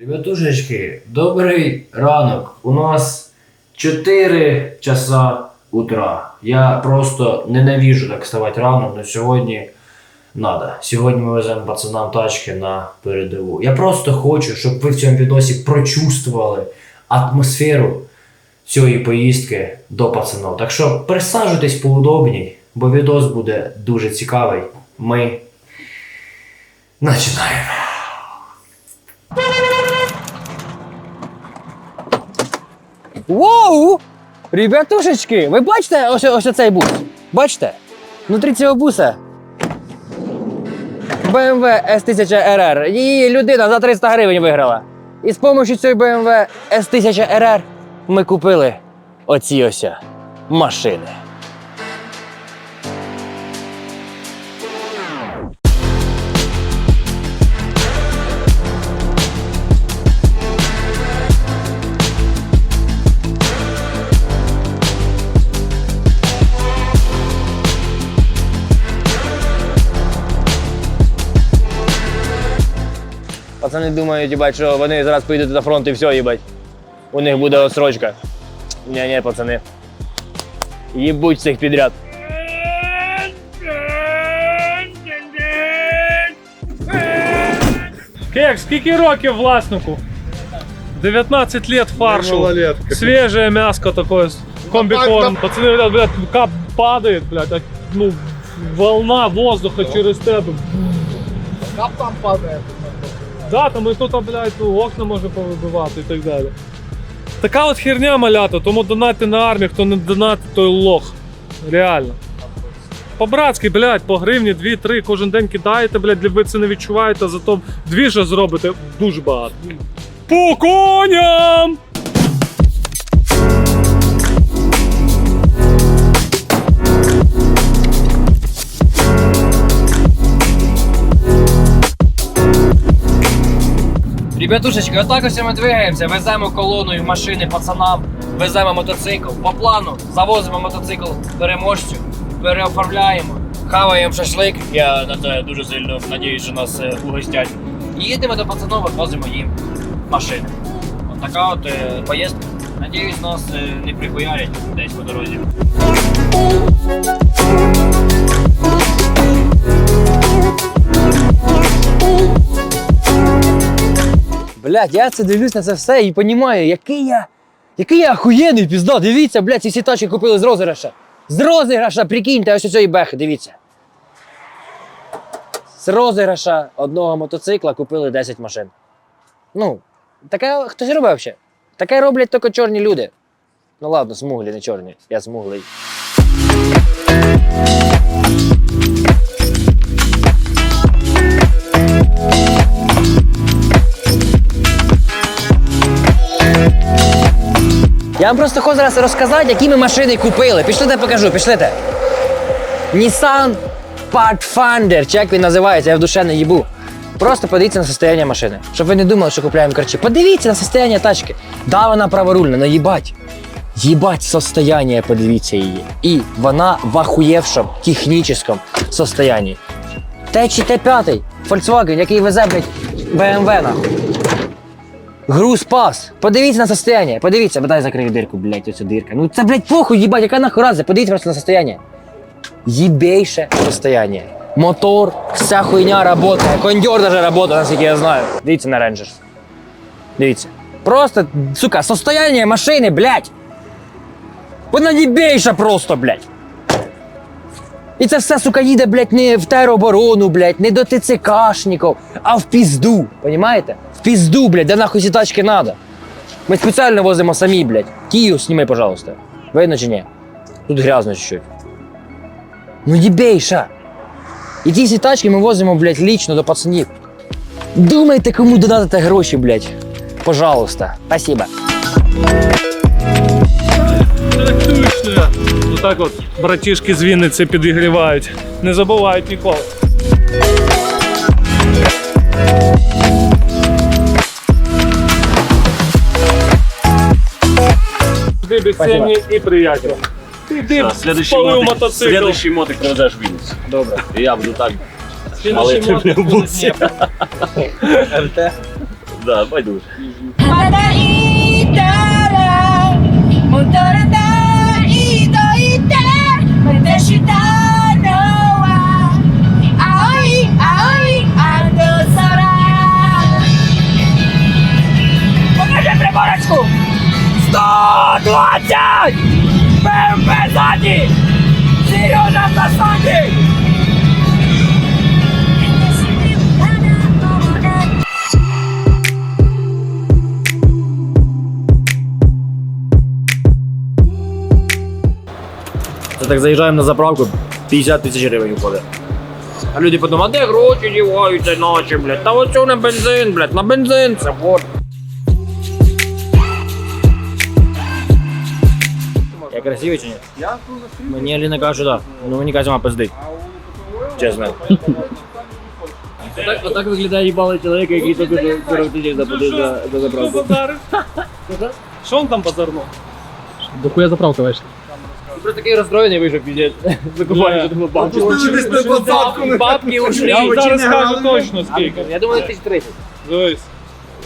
Ребятушечки, добрий ранок. У нас 4 часа утра. Я просто ненавижу так вставати рано, але сьогодні надо. Сьогодні ми веземо пацанам тачки на передову. Я просто хочу, щоб ви в цьому відосі прочувствували атмосферу цієї поїздки до пацанов. Так що присаджуйтесь поудобній, бо відос буде дуже цікавий. Ми починаємо. Воу! Ребятушечки, ви бачите ось, ось цей бус? Бачите? Внутрі цього буса BMW S1000RR. Її людина за 300 гривень виграла. І з допомогою цієї BMW S1000RR ми купили оці ось машини. Пацани думають, їбать, що вони зараз поїдуть на фронт і все, їбать. У них буде отсрочка. Ні, ні, пацани. Їбуть всіх підряд. Кек, скільки років власнику? 19 лет фаршу. Малолетка. Свежее мяско такое, комбикорм. Пацаны, блядь, блядь, кап падает, блядь, а, ну, волна воздуха через тебе. Кап там падає. Да, там і тут, блядь, ну, окна може повибивати і так далі. Така от херня малята, тому донати на армію, хто не донатить, той лох. Реально. По-братськи, блядь, по гривні, 2-3 кожен день кидаєте, блядь, ви це не відчуваєте, а зато дві ж зробите дуже багато. По коням! Ребятушечки, отак ось ми двигаємося, веземо колоною машини пацанам, веземо мотоцикл. По плану завозимо мотоцикл переможцю, переоформляємо, хаваємо шашлик. Я на це дуже сильно надіюсь, що нас е, угостять. І їдемо до пацанов, відвозимо їм машини. От така от е, поїздка. Надіюсь, нас е, не прихуярять десь по дорозі. Блядь, я це дивлюсь на це все і розумію, який я. Який я охуєнний пізда. Дивіться, блядь, ці всі тачки купили з розіграша. З розіграша, прикиньте, ось цієї бехи, дивіться. З розіграша одного мотоцикла купили 10 машин. Ну, таке хтось робить взагалі. Таке роблять тільки чорні люди. Ну ладно, смуглі, не чорні. Я смуглий. Я вам просто хочу зараз розказати, які ми машини купили. Пішлите, покажу, пішлите. Nissan Pathfinder, чи як він називається, я в душе не їбу. Просто подивіться на состояние машини. Щоб ви не думали, що купляємо корчі. Подивіться на состояние тачки. Да, вона праворульна, но їбать. Їбать состояние, подивіться її. І вона в охуєвшому технічному состоянии. Т чи Т5, Volkswagen, який везе, блядь, BMW нахуй. Груз пас. Подивіться на состояние. Подивіться, бодай закрию дирку, блядь, оцю дирка. Ну це, блядь, похуй, їбать, яка нахуй раза. Подивіться просто на состояние. Єбейше состояние. Мотор, вся хуйня работає. Кондьор даже работає, наскільки я знаю. Дивіться на Rangers. Дивіться. Просто, сука, состояние машини, блядь. Вона єбейша просто, блядь. І це все, сука, їде, блядь, не в тероборону, блядь, не до ТЦКшників, а в пізду. Понімаєте? В пізду, блядь, де нахуй ці тачки надо. Ми спеціально возимо самі, блядь. Київ сніми, пожалуйста. Видно чи ні? Тут грязно чуть-чуть. Ну єбейша. І ці всі тачки ми возимо, блядь, лічно до пацанів. Думайте, кому додати гроші, блядь. Пожалуйста. Спасибо. Отак от братішки з Вінниці підігрівають. Не забувають ніколи. Ти без і приятель. Ти спалив мотик, мотоцикл. следующий мотик привезешь в Винницу. Добре. И я буду так Слідуючий малити мотик в бусі. РТ. Да, байдуже. Так заїжджаємо на заправку, 50 тисяч гривень входить. А люди потім, а де гроші діваються ночі, блядь? Та оцю на бензин, блядь, на бензин це вот. Я красивий чи ні? Я Мені Аліна каже, да. Ну мені каже, вона пиздить. Чесно. Отак, отак виглядає їбалий чоловік, який тільки 40 тисяч заплатив за, за заправку. Що він там позарнув? Дохуя заправка вийшла. Просто такий розстроєний вийшов, піздець. Закупаєш, я думаю, бабки. Бабки ушли. Я вам зараз скажу точно скільки. Я думаю, тисяч 30. Дивись,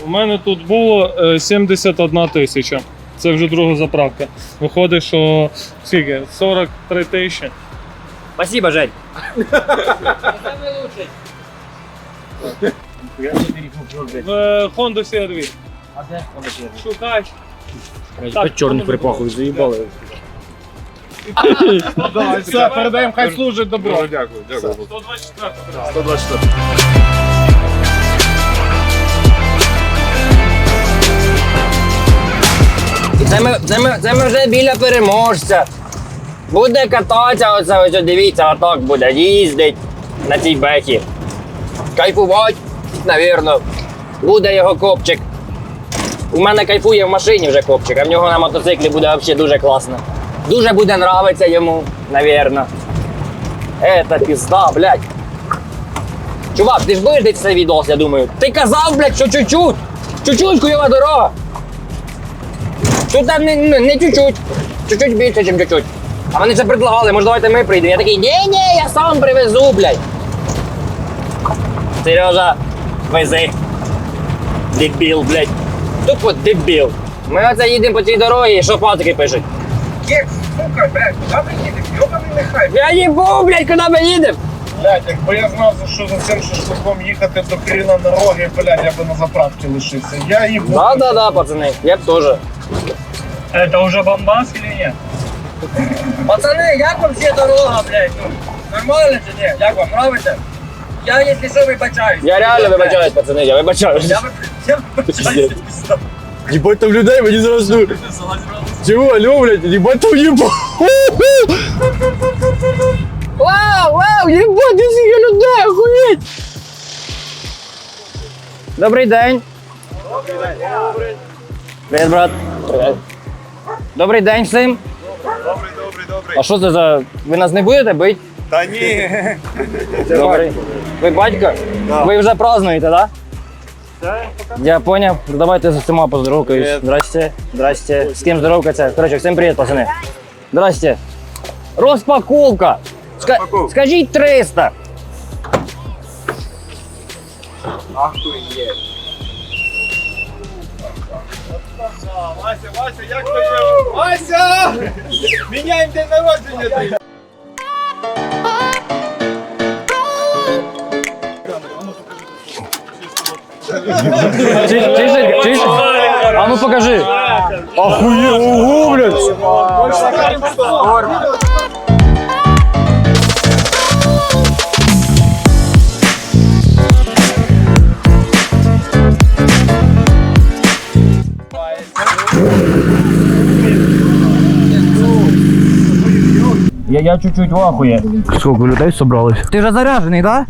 у мене тут було е, 71 тисяча. Це вже друга заправка. Виходить, що скільки? 43 тисячі. Спасибо, Жень. В е, Honda CR-V. Шукай. Так, чорних припахов заїбали. Все, передаємо, хай служить добро. Дякую, дякую. 124 124. Це ми, це, ми, це ми вже біля переможця. Буде кататися, оце ось дивіться, отак буде їздить на цій бехі. Кайфувати, навірно. Буде його копчик. У мене кайфує в машині вже копчик, а в нього на мотоциклі буде взагалі дуже класно. Дуже буде нравиться йому, навірно. Это пізда, блядь. Чувак, ти ж будеш дивитися цей відос, я думаю. Ти казав, блядь, що чуть-чуть. Чуть-чуть хуйова дорога. Тут там не, не, не чуть-чуть. Чуть-чуть більше, ніж чуть-чуть. А вони це предлагали, може давайте ми прийдемо. Я такий, ні-ні, я сам привезу, блядь. Сережа, вези. Дебіл, блядь. Тупо дебіл. Ми оце їдемо по цій дорозі, що патики пишуть. Є, сука, блядь, куди ми їдемо? Йобаний нехай. Я їбу, блядь, куди ми їдемо? Блядь, якби я знав, за що за цим шашликом їхати до Кріна на роги, блядь, я би на заправці лишився. Я їбу. Да-да-да, пацани, я б теж. Это уже бомбас или нет? Пацани, як вам всі дорога, блядь? Ну, нормально чи ні? Як вам нравиться? Я, якщо що, вибачаюсь. Я реально вибачаюсь, пацани, я вибачаюсь. Я, я вибачаюсь. Єбать там людей, мені зразу. Чого, алло, блядь, єбать там єбать. Вау, вау, єбать, ти скільки людей, охуєть! Добрий день. Привіт, брат. Привіт. Добрий день всім. Добрий, добрий, добрий. А що це за. Ви нас не будете бити? Та ні. Добрий. Ви батько? Ви вже празднуєте, так? Да? Я поняв. Ну, Давайте з усіма поздоровкаюсь. Привіт. Здрасте. Здрасте. З ким здоровкаться? Коротше, всім привіт, пацани. Здрасте. Розпаковка. Ска- Розпаковка. Скажіть 300. Вася, Вася, як тебе? Вася! Міняємо день народження Ти. Чиш, чиш, чиш. А ну покажи. Охує, ого, блядь. Я, я чуть-чуть в ахує. Сколько людей собралось? Ти вже заряджений, так?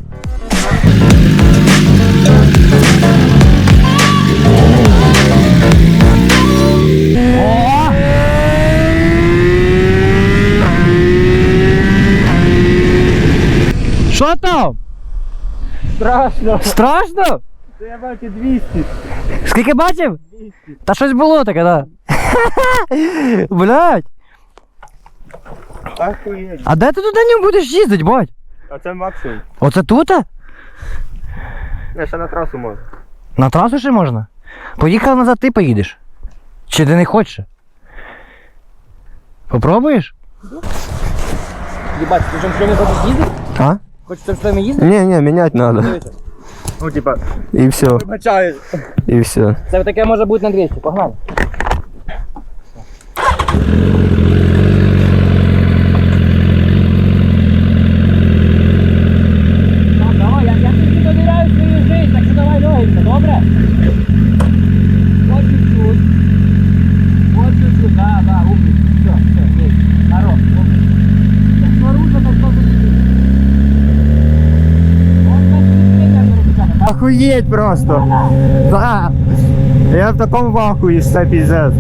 Що там? Страшно. Страшно? Це я бачу 200. Скільки бачив? 200. Та щось було таке, так. Да. Блять. Ахуєть. А де ти туди не будеш їздити, бать? А це максимум. Оце тут? Не, ще на трасу можна. На трасу ще можна? Поїхав назад, ти поїдеш. Чи ти не хочеш? Попробуєш? Єбать, ти в цьому хочеш їздити? А? Хочеш в цьому їздити? Не, не, менять надо. Ну, типа, И все. И все. це таке може бути на 200, погнали. Давай, я, я тобі довіряю свою життя, так що давай легенько, добре? Вот чуть-чуть. Вот чуть-чуть, да, да, умница. Все, все, есть. Хорош, умница. Охуеть просто. Да. Я в таком вахуе, что пиздец.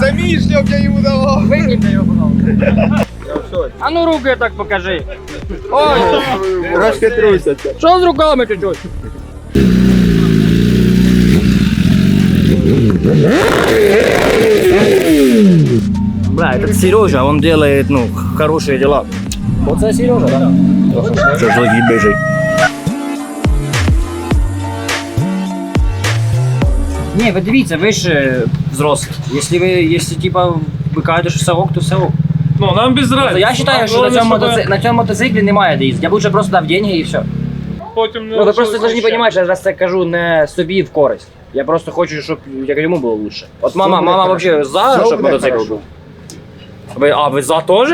Це мій шльоп, я йому давав. Выкиньте его, пожалуйста. А ну руки так покажи. Ой, Трошки трусяться. что с руками чуть-чуть? Бля, этот Сережа, он делает, ну, хорошие дела. Вот это Сережа, да? Что ж бежит? Не, ви дивіться, ви ж е, взрослі. Якщо ви, якщо типа ви кажете, що все ок, то все ок. Ну, нам без разницы. Я вважаю, що на Главное, цьому, щоб мотоци... на цьому мотоциклі немає де їздити. Я б лучше просто дав деньги і все. Потім не Ну ви просто лишилося повинні ще. розуміти, що я зараз це кажу не собі в користь. Я просто хочу, щоб як йому було лучше. От мама, мама взагалі за, щоб мотоцикл був. Ви, а, ви за теж?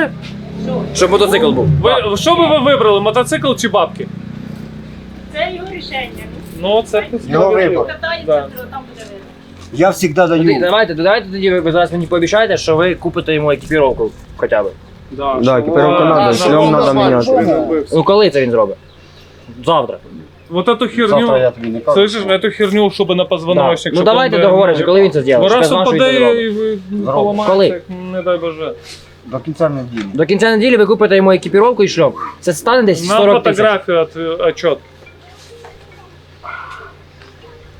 Щоб мотоцикл був. Ви, що би ви вибрали, мотоцикл чи бабки? Це його рішення. Ну, це Його вибор. Катається, Да. то там буде видно. Я всегда Тоді, давайте, давайте тоді ви, ви зараз мені пообіцяєте, що ви купите йому екіпіровку хоча б. Да, Да, екіпіровку надо, шлем надо міняти. Ну коли це він зробить? Завтра Вот эту херню, Завтра я тобі не кажу. слышиш, эту херню, щоб на позвоночник. Ну щоб давайте він- договоримося, коли він це зробить. Бо Щоб я раз знав, що він це упаде зробить. і ви Зробить. поламаєте, Коли? як не дай боже. До кінця неділі. До кінця неділі ви купите йому екіпіровку і шльом. Це стане десь На 40 тисяч. фотографію от, е, отчет.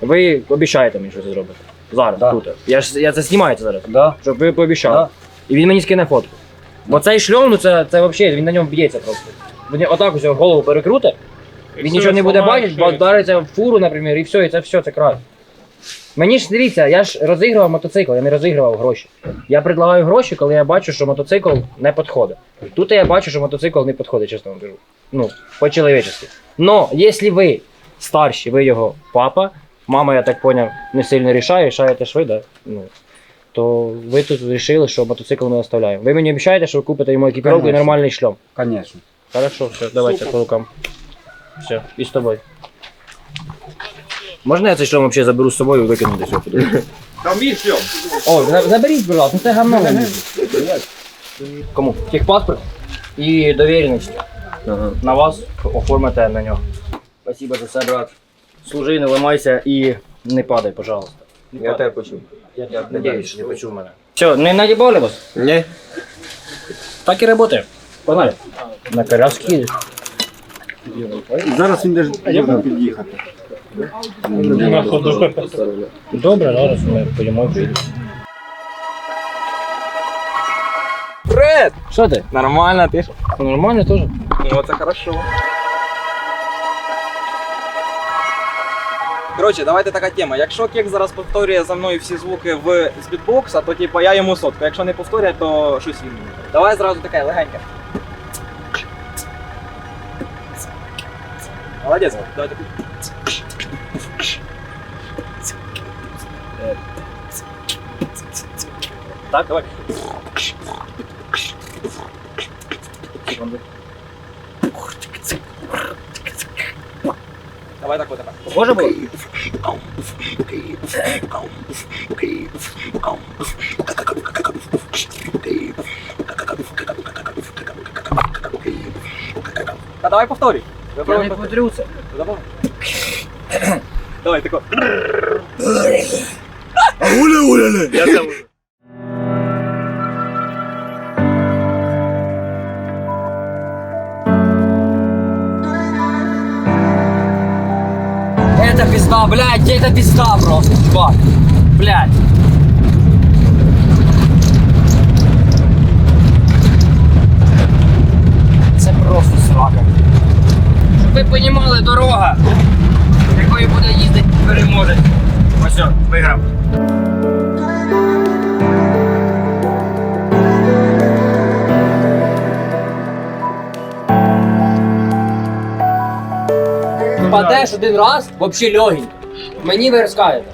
Ви обіцяєте мені, що це зробите. Зараз, тут. Я ж я це знімаю це зараз. Да. Щоб ви пообіцяли. І він мені скине фотку. Бо цей шльом, ну це, це взагалі, він на ньому б'ється просто. Він отак ось його голову перекруте, І він все, нічого не буде бачити, бо вдариться в фуру, наприклад, і все, і це все, це край. Мені ж дивіться, я ж розігрував мотоцикл, я не розігрував гроші. Я предлагаю гроші, коли я бачу, що мотоцикл не підходить. Тут я бачу, що мотоцикл не підходить, чесно вам кажу. Ну, по-чоловічески. Но, якщо ви старші, ви його папа, мама, я так поняв, не сильно рішає, рішаєте ж ви, да? ну, то ви тут вирішили, що мотоцикл ми оставляємо. Ви мені обіцяєте, що ви купите йому екіпіровку і нормальний шльом. Конечно. Хорошо, все, давайте по рукам. Все, і з тобою. Можна я цей шлем взагалі заберу з собою і викину десь його? Там мій шльом. О, за- заберіть, будь ласка, це гамно. Кому? Техпаспорт і довіреність. На вас оформите на нього. Спасибо за це, брат. Служи, не ламайся і не падай, пожалуйста. Я тебе почув. Я, я надіюсь, що не почув мене. Все, не наїбали вас? Ні. Так і працює. Погнали. На коляски їдеш? Зараз він даже можна під'їхати. Добре, зараз ми поїмо приїдемо. Привет! Що ти? Нормально, ти ж? Нормально теж. Ну, це хорошо. Коротше, давайте така тема. Якщо кек зараз повторює за мною всі звуки в з бітбокса, то типа я йому сотку. Якщо не повторює, то щось він. Давай зразу таке легеньке. Молодець, давай таку. Так, давай. Секунду. Давай так, вот так. Похоже було? Та давай повторюй. Я не це. Давай. Давай, тако. Я це можу. Это пизда, блядь, это пизда просто, чувак. блядь. Понімали, дорога, якою буде їздити переможець. Ось, виграв. Падеш один раз, взагалі легінь. Мені ви розкажете.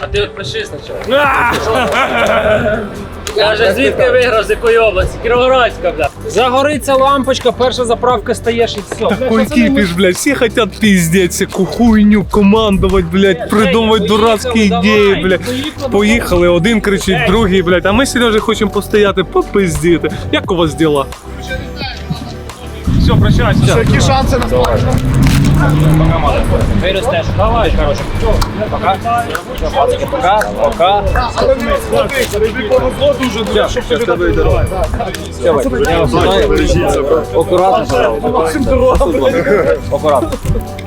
А ти от пиши спочатку. Каже, звідки виграв, з якої області? Кіровоградська, бля. Загориться лампочка, перша заправка стаєш і все. Такой кипиш, блядь, все хотят пиздеть всяку хуйню, командувати, блядь, придумувати дурацькі ідеї, блядь. Поїхали, один кричить, другий, блядь, а ми Сережа хочемо постояти, попиздіти. Як у вас діла? Все, прощайся. Які шанси на Виростеш. Давай, короче. Пока. Все, пацики, пока. Пока. Але в нас води, тобі повезло дуже дуже, щоб тобі дати дорогу. Аккуратно, пожалуйста. Аккуратно.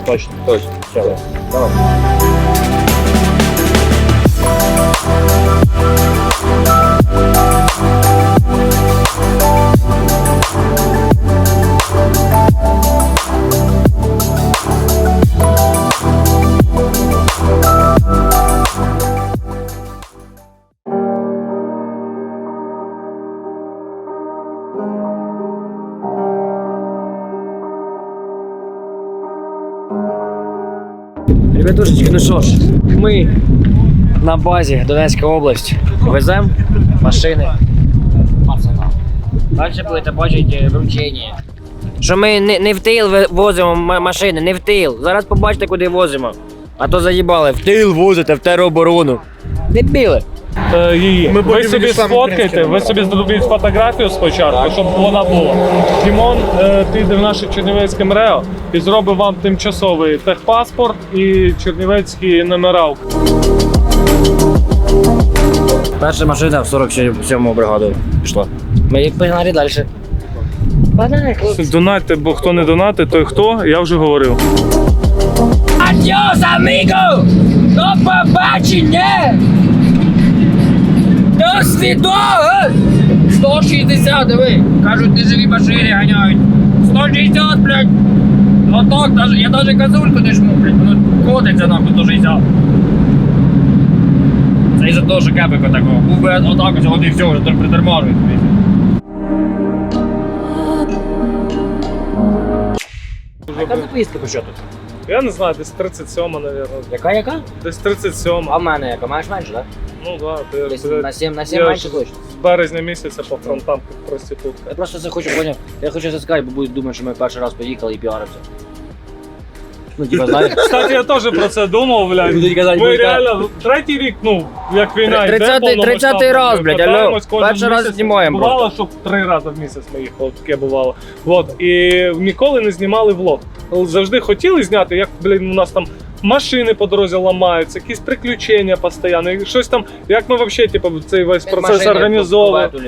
Точно, точно. Все, давай. Ребятушечки, ну що ж, ми на базі Донецька область веземо машини. Далі будете бачити вручення. Що ми не, не в тил возимо машини, не в тил. Зараз побачите, куди возимо. А то заїбали, в тил возите, в тероборону. Дебіли. Е, її. ви потім собі сфоткайте, ви собі зробіть фотографію спочатку, щоб вона була. Дімон е, піде в наше Чернівецьке МРЕО і зробить вам тимчасовий техпаспорт і чернівецькі номера. Перша машина в 47-му бригаду пішла. Ми погнали далі. Погнали, хлопці. Донатьте, бо хто не донатить, той хто, я вже говорив. Адьос, аміго! До побачення! До свідого! 160, диви! Кажуть, не живі машини ганяють. 160, блядь! Ну так, я даже козульку не жму, блядь, ну котиться нахуй 160. Це із-за того, що кепико такого. Був би отак, ось, і все, вже притормажують. Яка це поїздка по? Я не знаю, десь 37, мабуть. Яка яка? Десь 37. А в мене яка? Маєш менше, так? Ну да, ти Десь ти- на 7, на 7 я менше ж точно. з березня місяця по фронтам як проститутка. Я просто це хочу поняв. Я хочу це сказати, бо будуть думати, що ми перший раз поїхали і піаримося. Ну, типа, знаєш. Кстати, я теж про це думав, блядь. Будуть казати, Ми будуть реально третій рік, ну, як війна йде 30-й повномасштабно, 30-й раз, ми блядь, алло. катаємось кожен Перший раз місяць. знімаємо Бувало, що три рази в місяць ми їхали, таке бувало. Вот. І ніколи не знімали влог. Завжди хотіли зняти, як, блядь, у нас там машини по дорозі ламаються, якісь приключення постійно, і щось там, як ми взагалі, типу, цей весь процес організовуємо. по- по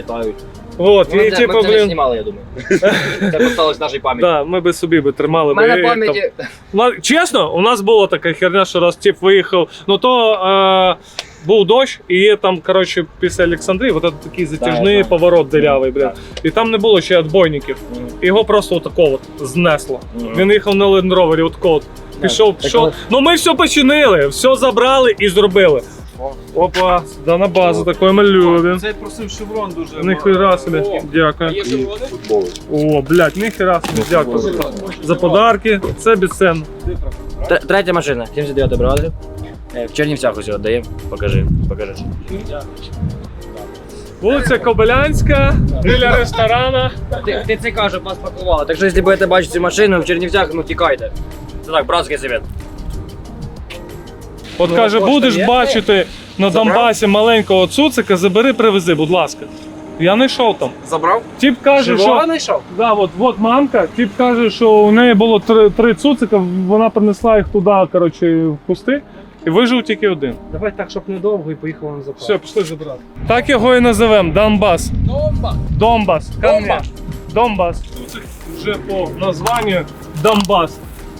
літають. Вот. Ми І, типу, ми це не блін, знімали, я думаю. Це осталось в нашій пам'яті. Да, ми би собі би тримали У би. мене там- пам'яті. Ну, чесно, у нас була така херня, що раз тип виїхав. Ну то е, був дощ, і є там, коротше, після Олександрії, от этот такий затяжний знаю. поворот дирявий, блядь. І там не було ще відбойників. Його просто отако от знесло. Він їхав на Rover, отако от. Пішов, Так пішов. от- Ну ми все починили, все забрали і зробили. Опа, да на базу такої ми любимо. Цей просив шеврон дуже. Ніхера собі, дякую. О, блядь, ніхера собі, дякую за, за подарки. Це безцінно. Тр- Третя машина, 79 бригада. Е, В Чернівцях ось віддаємо. Покажи, покажи. Вулиця Кобилянська, біля ресторана. Ти, ти це кажу, вас пакували. Так що, якщо будете бачити цю машину в Чернівцях, ну тікайте. Це так, братський совет. От Ну, каже, кошти будеш є? бачити на Забрав? Донбасі маленького цуцика, забери, привези, будь ласка. Я не йшов там. Забрав? Тіп каже, що. знайшов? Да, от, от мамка, тіп каже, що у неї було три, три цуцика, вона принесла їх туди, коротше, в кусти, і вижив тільки один. Давай так, щоб недовго і поїхали на заправку. Все, пішли забрати. Так його і називемо Донбас. Донбас. Донбас. Донбас. Донбас. Цуцик вже по названню Донбас.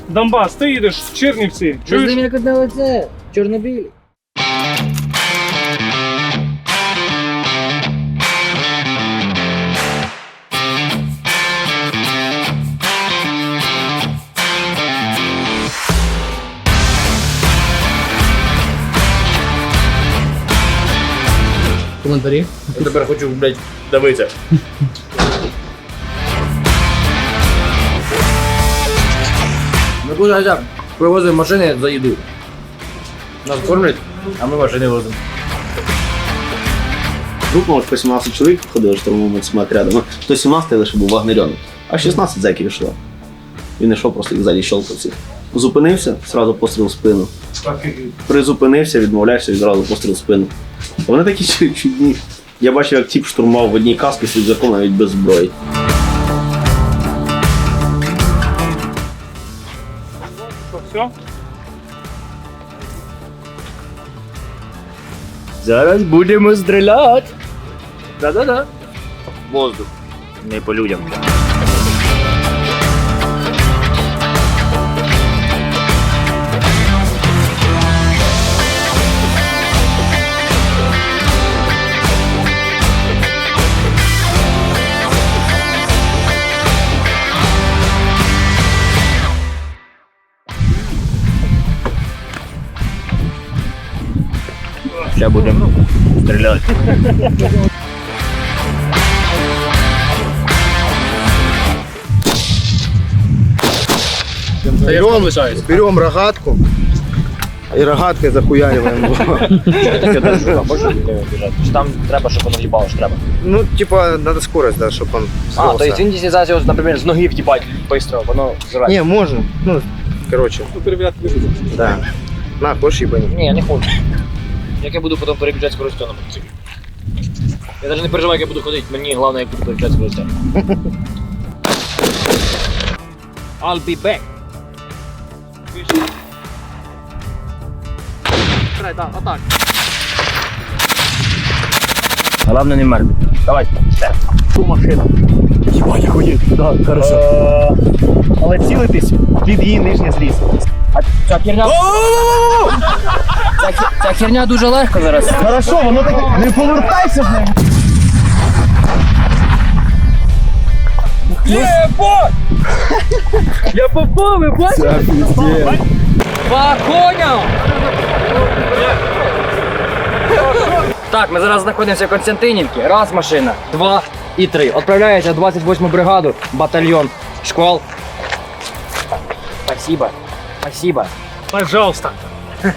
Донбас, ти їдеш в Чернівці. Чуєш? як одне лице, чорно-білі. Коментарі. Я тепер хочу, блядь, дивитися. Ми тут привозимо машини за їду. Нас кормлять, а ми машини возимо. Группа, может, по 17 человек ходили штурмовым этим отрядом. Ну, 117 лише був вагнерьоний, а 16 зеків йшло. Він йшов просто їх ззаді щелкав всіх. Зупинився, зразу постріл в спину. Призупинився, відмовляєшся, відразу постріл в спину. Вони такі чудні. Я бачив, як тіп штурмував в одній касці з рюкзаком навіть без зброї. Все? Зараз будемо стріляти. Да-да-да. Воздух. Не по людям. Зараз будемо стріляти. Берем, берем рогатку и рогаткой захуяриваем его. Там треба, щоб воно в'їбало, що треба. Ну, типа, надо скорость, да, чтобы он А, то есть десь зараз, з ноги в'їбать быстро, воно зразу. Не, можно. Ну, короче, да. На, хочешь ебани? Ні, я не хочу. Як я буду потім переключати скоростю на мотоциклі? Я навіть не переживаю, як я буду ходити, мені головне, як буду переключати скоростю. I'll be back. Так, отак. Главное не мерти. Давай. Шу машина. Єбать, охуєть. Да, хорошо. Але цілитись під її нижнє зліз. Ця херня... Ця, ця херня дуже легко зараз. Хорошо, воно так не повертайся в неї. Я попав, ви бачите? Два коня! Так, ми зараз знаходимося в Константинівці. Раз машина, два і три. Отправляється в 28 бригаду, батальйон, шквал. Спасибо. Спасибо. Пожалуйста.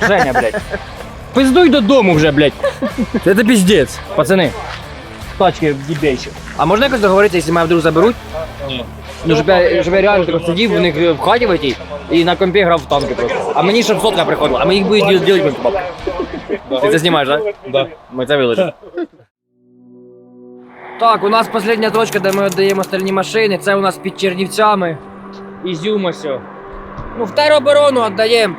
Женя, блядь. Пиздуй додому вже, блядь. Це піздець. Пацани. Тачки дібейші. А можна якось договоритися, якщо мене вдруг заберуть? Ні. Ну, щоб я, щоб я реально так сидів у них в хаті в этій і на компі грав в танки просто. А мені щоб сотка приходила, а ми їх будуть ділити будемо бабки. Ти це знімаєш, так? Да? Ми це виложимо. Так, у нас остання точка, де ми віддаємо остальні машини. Це у нас під Чернівцями. Ізюм ось. Ну, в тероборону віддаємо.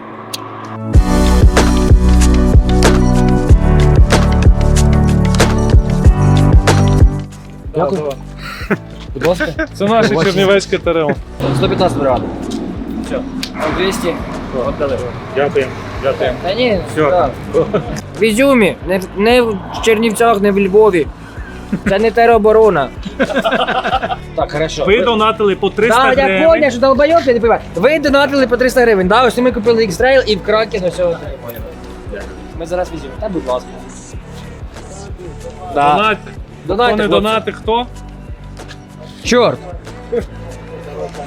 Дякую. Будь ласка. Це наше чернівецьке ТРО. 115 бригада. Все. 200. Отдали. Дякуємо. Дякуємо. Та ні, все. В Ізюмі, не, в- не в Чернівцях, не в Львові. Це не тероборона. Так, хорошо. Ви донатили по 300 Так, я гривень. що долбойок, я не понимаю. Ви донатили по 300 гривень, да? Ось ми купили X-Trail і в Кракен ось цього. Ми зараз візьмемо. Та будь ласка. Да. Донати. Хто Донати, не хлопці. донати, хто? Чорт. Я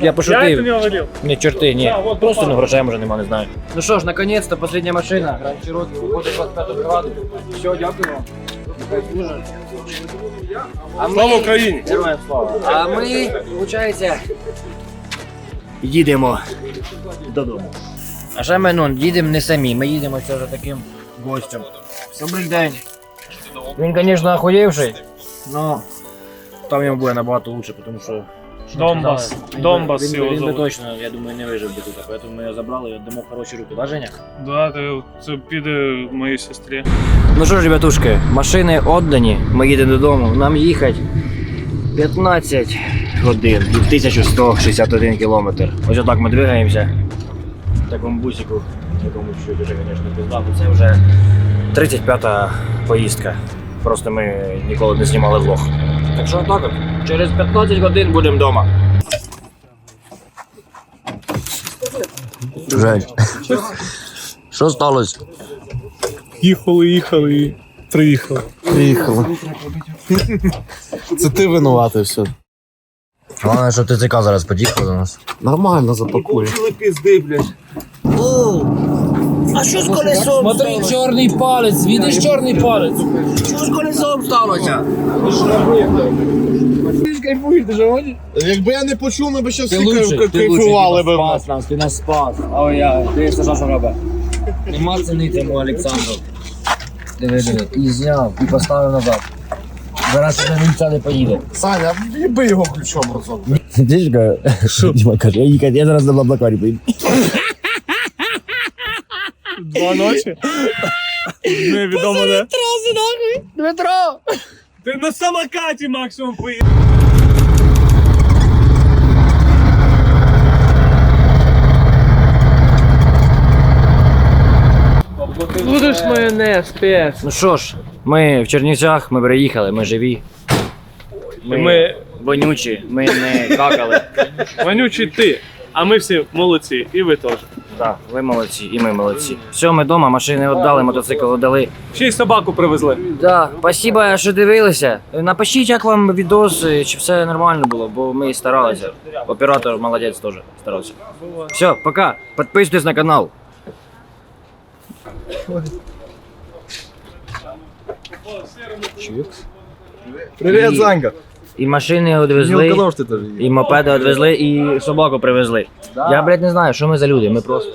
Я пошутив. це не говорив. Ні, чорти, ні. Да, от Просто попали. ну грошей може нема, не знаю. Ну що ж, наконец-то последня машина. Гранд Чирокі виходить 25 бригаду. Все, дякую вам. А ми... Слава Україні! Героям слава. А ми, виходить, їдемо додому. А ще ми, ну, їдемо не самі, ми їдемо ще за таким гостем. Добрий день. Він, звісно, охуєвший, але там йому буде набагато лучше, тому що... Донбас. Він би- Донбас він, би- його він би зовут. точно, я думаю, не вижив би тут, поэтому ми його забрали і віддамо хороші руки, да, Женя? Да, це- це піде моїй сестрі. Ну що ж, ребятушки, машини віддані, ми їдемо додому. Нам їхати 15 годин і 1161 кілометр. Ось отак ми двигаємося. В такому бусику, якому чуть уже, звісно, пізда, бо це вже 35-та поїздка. Просто ми ніколи не знімали влог. Так що отак от. Через 15 годин будемо вдома. Жень. Що сталося? Їхали, їхали. Приїхали. Приїхала. Це ти винуватий все. Головне, щоб ТЦК зараз під'їхав до нас. Нормально запакує. Смотри, чорний палець, видиш чорний палець. Що з колесом сталося? Якби я не почув, ми б ще всі Ти кайфували б. спас нас, ти нас спас. Ой, я, ти що що робить? Нема ціни цьому Олександру. Диви, диви, і зняв, і поставив назад. Зараз сюди мільця не поїде. Саня, їби його ключом разом. Ти ж каже, Діма каже, я їхати, я зараз на Блаблакарі поїду. Два ночі. Невідомо де. Дмитро! Ти на самокаті максимум поїхав. Будеш майонез, пес. Ну що ж, ми в Чернівцях, ми приїхали, ми живі. Ми, Ми вонючі, ми не какали. вонючий ти, а ми всі молодці, і ви теж. Так, ви молодці, і ми молодці. Все, ми вдома, машини віддали, мотоцикл віддали. Ще й собаку привезли. Да, спасибо, що дивилися. Напишіть, як вам відос, і чи все нормально було, бо ми старалися. Оператор молодець теж старався. Все, пока. Підписуйтесь на канал. Привіт, Санька. І машини одвезли що ти теж і мопеди одвезли, і собаку привезли. Я, блядь, не знаю, що ми за люди. Ми просто